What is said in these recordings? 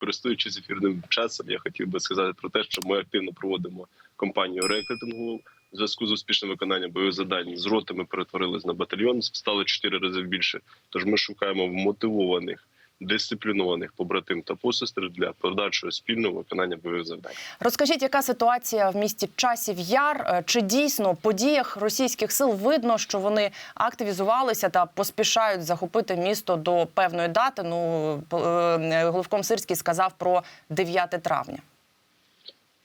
Користуючись ефірним часом, я хотів би сказати про те, що ми активно проводимо кампанію рекрутингу в зв'язку з успішним виконанням бойових завдань. З ротами перетворились на батальйон, стало чотири рази більше. Тож ми шукаємо вмотивованих, дисциплінованих побратим та посестер для подальшого спільного виконання бойових завдань. Розкажіть, яка ситуація в місті Часів Яр? Е, Чи дійсно по діях російських сил видно, що вони активізувалися та поспішають захопити місто до певної дати? Ну е, головком Сирський сказав про 9 травня.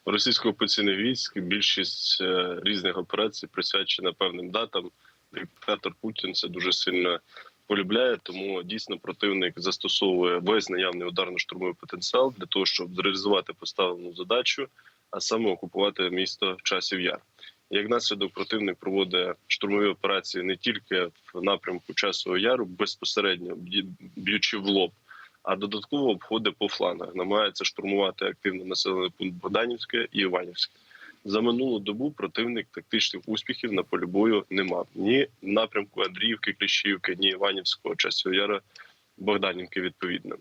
Російсько-окупаційних військ більшість е, різних операцій присвячена певним датам. Диктатор Путін це дуже сильно полюбляє, тому дійсно противник застосовує весь наявний ударно-штурмовий потенціал для того, щоб зреалізувати поставлену задачу, а саме окупувати місто часів яр. Як наслідок, противник проводить штурмові операції не тільки в напрямку часового яру, безпосередньо б'ючи в лоб, а додатково обходить по флангах, намагається штурмувати активно населений пункт Богданівське і Іванівське. За минулу добу противник тактичних успіхів на полі бою не мав ні в напрямку Андріївки, Кліщівки, ні Іванівського, Часового Яра, Богданівки. Відповідно,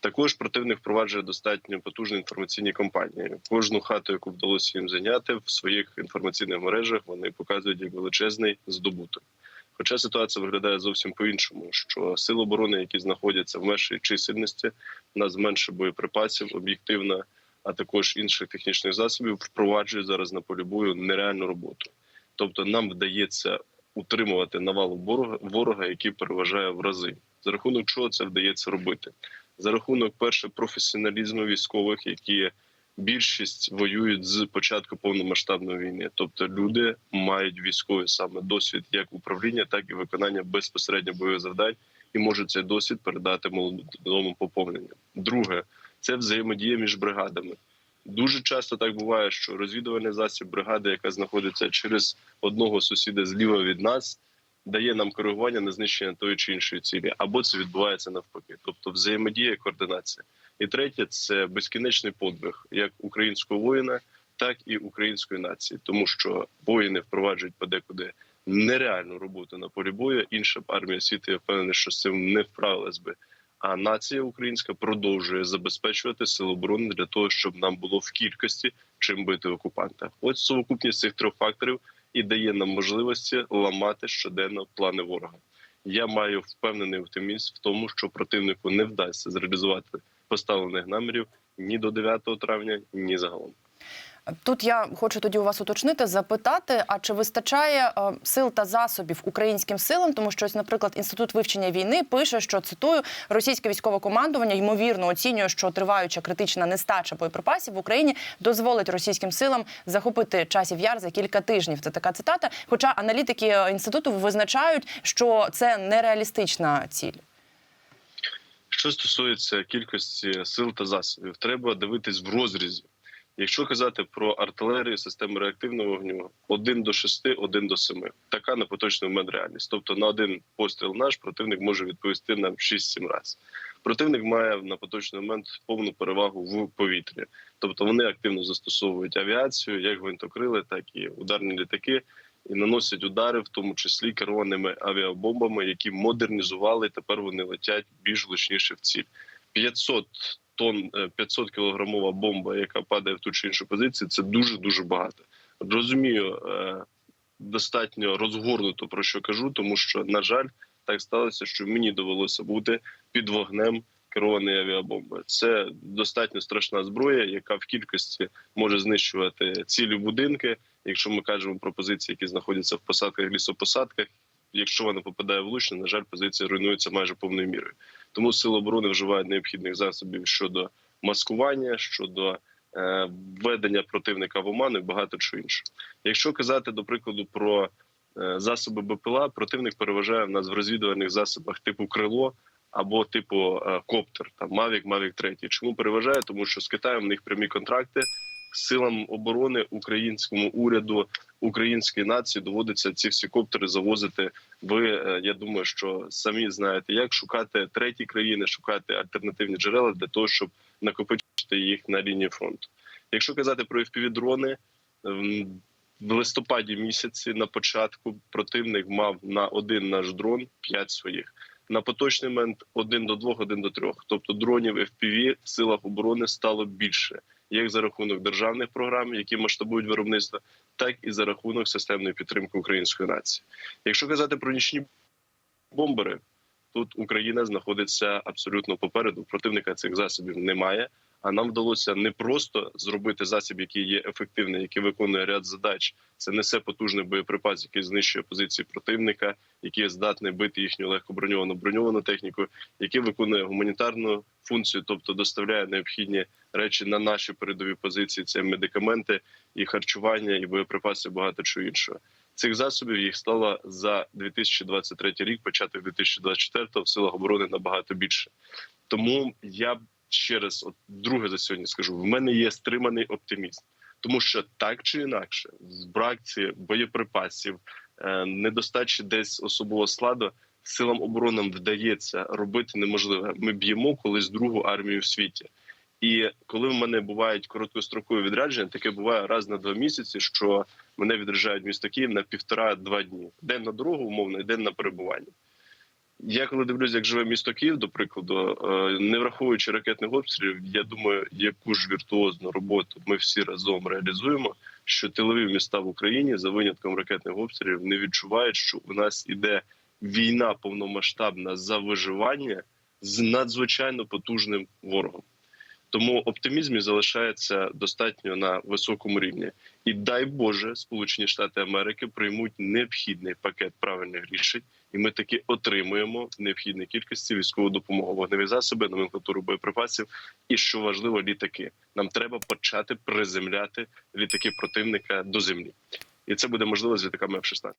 також противник впроваджує достатньо потужні інформаційні кампанії. Кожну хату, яку вдалося їм зайняти в своїх інформаційних мережах, вони показують як величезний здобуток. Хоча ситуація виглядає зовсім по-іншому, що сили оборони, які знаходяться в меншій чисельності, в нас менше боєприпасів, об'єктивно, а також інших технічних засобів, впроваджують зараз на полі бою нереальну роботу. Тобто, нам вдається утримувати навалу ворога, ворога, який переважає в рази. За рахунок чого це вдається робити? За рахунок перше професіоналізму військових, які більшість воюють з початку повномасштабної війни. Тобто люди мають військовий саме досвід як управління, так і виконання безпосередньо бойових завдань, і можуть цей досвід передати молодому поповненню. Друге це взаємодія між бригадами. Дуже часто так буває, що розвідувальний засіб бригади, яка знаходиться через одного сусіда зліва від нас, дає нам коригування на знищення тої чи іншої цілі, або це відбувається навпаки, тобто взаємодія і координація. І третє це безкінечний подвиг як українського воїна, так і української нації, тому що воїни впроваджують подекуди нереальну роботу на полі бою. Інша б армія світу я впевнений, що з цим не вправилась би. А нація українська продовжує забезпечувати сили оборони для того, щоб нам було в кількості чим бити окупанта. Ось совокупність цих трьох факторів і дає нам можливості ламати щоденно плани ворога. Я маю впевнений оптимізм в тому, що противнику не вдасться зреалізувати поставлених намірів ні до 9 травня, ні загалом. Тут я хочу тоді у вас уточнити, запитати: а чи вистачає е, сил та засобів українським силам? Тому що, ось, наприклад, інститут вивчення війни пише, що цитую російське військове командування ймовірно оцінює, що триваюча критична нестача боєприпасів в Україні дозволить російським силам захопити часів яр за кілька тижнів. Це така цитата. Хоча аналітики е, інституту визначають, що це нереалістична ціль. Що стосується кількості сил та засобів, треба дивитись в розрізі. Якщо казати про артилерію, системи реактивного вогню, 1 до 6, 1 до 7. Така на поточний момент реальність. Тобто на один постріл наш противник може відповісти нам 6-7 разів. Противник має на поточний момент повну перевагу в повітрі. Тобто вони активно застосовують авіацію, як гвинтокрили, так і ударні літаки, і наносять удари, в тому числі керованими авіабомбами, які модернізували. Тепер вони летять більш влучніше в ціль. 500 тонн 500 кілограмова бомба, яка падає в ту чи іншу позицію, це дуже дуже багато. Розумію, е, достатньо розгорнуто про що кажу, тому що на жаль, так сталося, що мені довелося бути під вогнем керованої авіабомби. Це достатньо страшна зброя, яка в кількості може знищувати цілі будинки. Якщо ми кажемо про позиції, які знаходяться в посадках лісопосадках. Якщо вона попадає влучно, на жаль, позиція руйнується майже повною мірою. Тому сили оборони вживають необхідних засобів щодо маскування, щодо е, введення противника в оману і багато чого іншого. Якщо казати до прикладу про е, засоби БПЛА, противник переважає в нас в розвідувальних засобах типу крило або типу е, коптер, там Mavic, Mavic 3. Чому переважає? Тому що з Китаєм в них прямі контракти. Силам оборони українському уряду української нації доводиться ці всі коптери завозити. Ви е, я думаю, що самі знаєте, як шукати треті країни, шукати альтернативні джерела для того, щоб накопичити їх на лінії фронту. Якщо казати про FPV-дрони, ем, в листопаді місяці на початку противник мав на один наш дрон п'ять своїх. На поточний момент один до двох, один до трьох. Тобто дронів FPV в силах оборони стало більше, як за рахунок державних програм, які масштабують виробництво, так і за рахунок системної підтримки української нації. Якщо казати про нічні бомбери, тут Україна знаходиться абсолютно попереду. Противника цих засобів немає. А нам вдалося не просто зробити засіб, який є ефективний, який виконує ряд задач. Це несе потужний боєприпас, який знищує позиції противника, який здатний бити їхню легкоброньовану броньовану техніку, який виконує гуманітарну функцію, тобто доставляє необхідні речі на наші передові позиції. Це медикаменти, і харчування, і боєприпаси, багато чого іншого. Цих засобів їх стало за 2023 рік, початок 2024 в силах оборони набагато більше. Тому я ще раз, от друге за сьогодні скажу: в мене є стриманий оптимізм, тому що так чи інакше, з бракці боєприпасів, е, недостачі десь особового складу. Силам оборони вдається робити неможливе. Ми б'ємо колись другу армію в світі. І коли в мене бувають короткострокові відрядження, таке буває раз на два місяці, що мене відряджають місто Київ на півтора-два дні. День на дорогу, умовно, і день на перебування. Я коли дивлюся, як живе місто Київ, до прикладу, е, не враховуючи ракетних обстрілів, я думаю, яку ж віртуозну роботу ми всі разом реалізуємо, що тилові міста в Україні за винятком ракетних обстрілів не відчувають, що у нас іде війна повномасштабна за виживання з надзвичайно потужним ворогом. Тому оптимізмі залишається достатньо на високому рівні, і дай Боже, Сполучені Штати Америки приймуть необхідний пакет правильних рішень, і ми таки отримуємо в необхідній кількості військову допомогу, вогневі засоби, номенклатуру боєприпасів. І що важливо, літаки. Нам треба почати приземляти літаки противника до землі, і це буде можливо з літаками F-16.